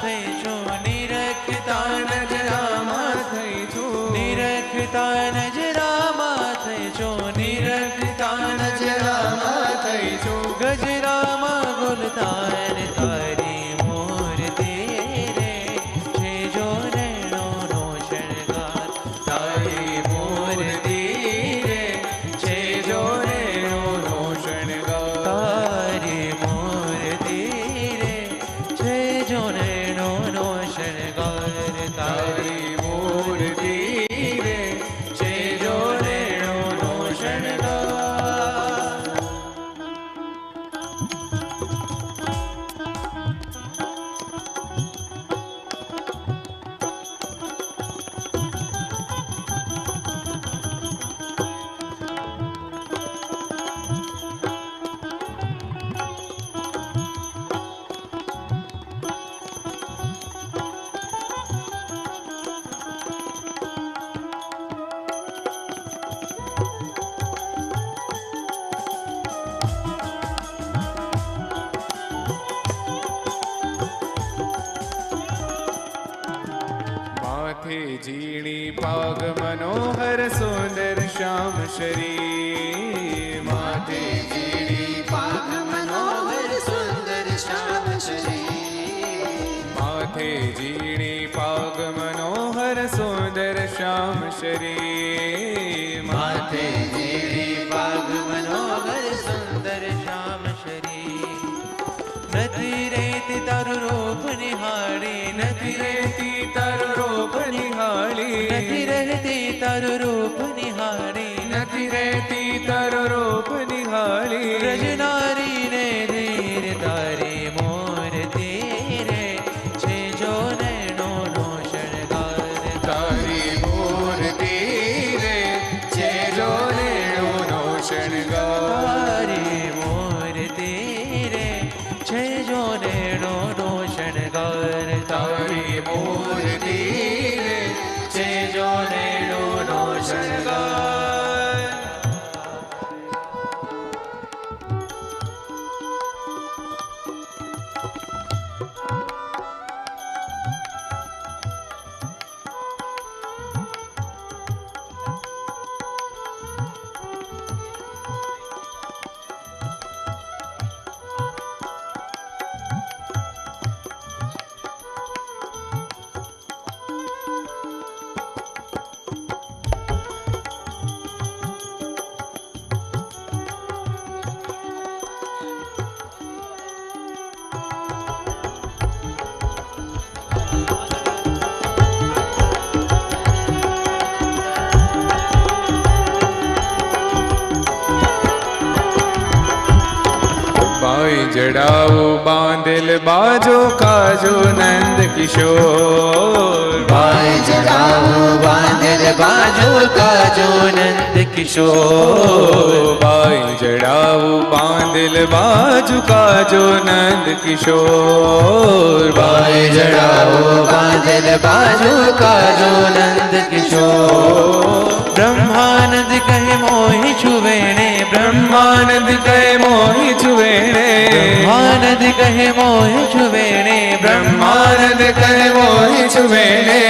થઈ જો નિરખતા નજરામાં થઈ જો નિરખતા નજરામાં થઈ જો નિર माथे जीणी पाग मनोहर सुंदर श्याम शरीर। माथे जीणी पाग मनोहर सुंदर श्याम शरीर। माथे जीणी पाग मनोहर सुंदर श्याम शरी माथे जीणी पाग मनोहर सुंदर श्याम शरीर। नदी रेती तारू रूप निहारी नदी रेती तारू તારું રૂપ નિહાળી નથી રહેતી તારો રૂપ નિહાળી રજનારી ને ધીર તારી મૂર્તિ રે છે જો નૈનો નો શણગાર તારી મૂર્તિ રે છે જો રેણુનો શણગાર Mm-hmm. जड़ाऊ बांधिल बाजो काजो नंद किशोर। भाई जड़ाऊ बांधिल बाजो काजो नंद किशोर। भाई जड़ाऊ बांधिल बाजो काजो नंद किशोर। भाई जड़ाऊ बांधिल बाजो काजो नंद किशोर। ब्रह्मानंद कहे मोहि छुवेणे ब्रह्मानंद कहे બ્રહ્માનંદ કહે મોહી છુવેણે બ્રહ્માનંદ કહે મોહી છુવેણે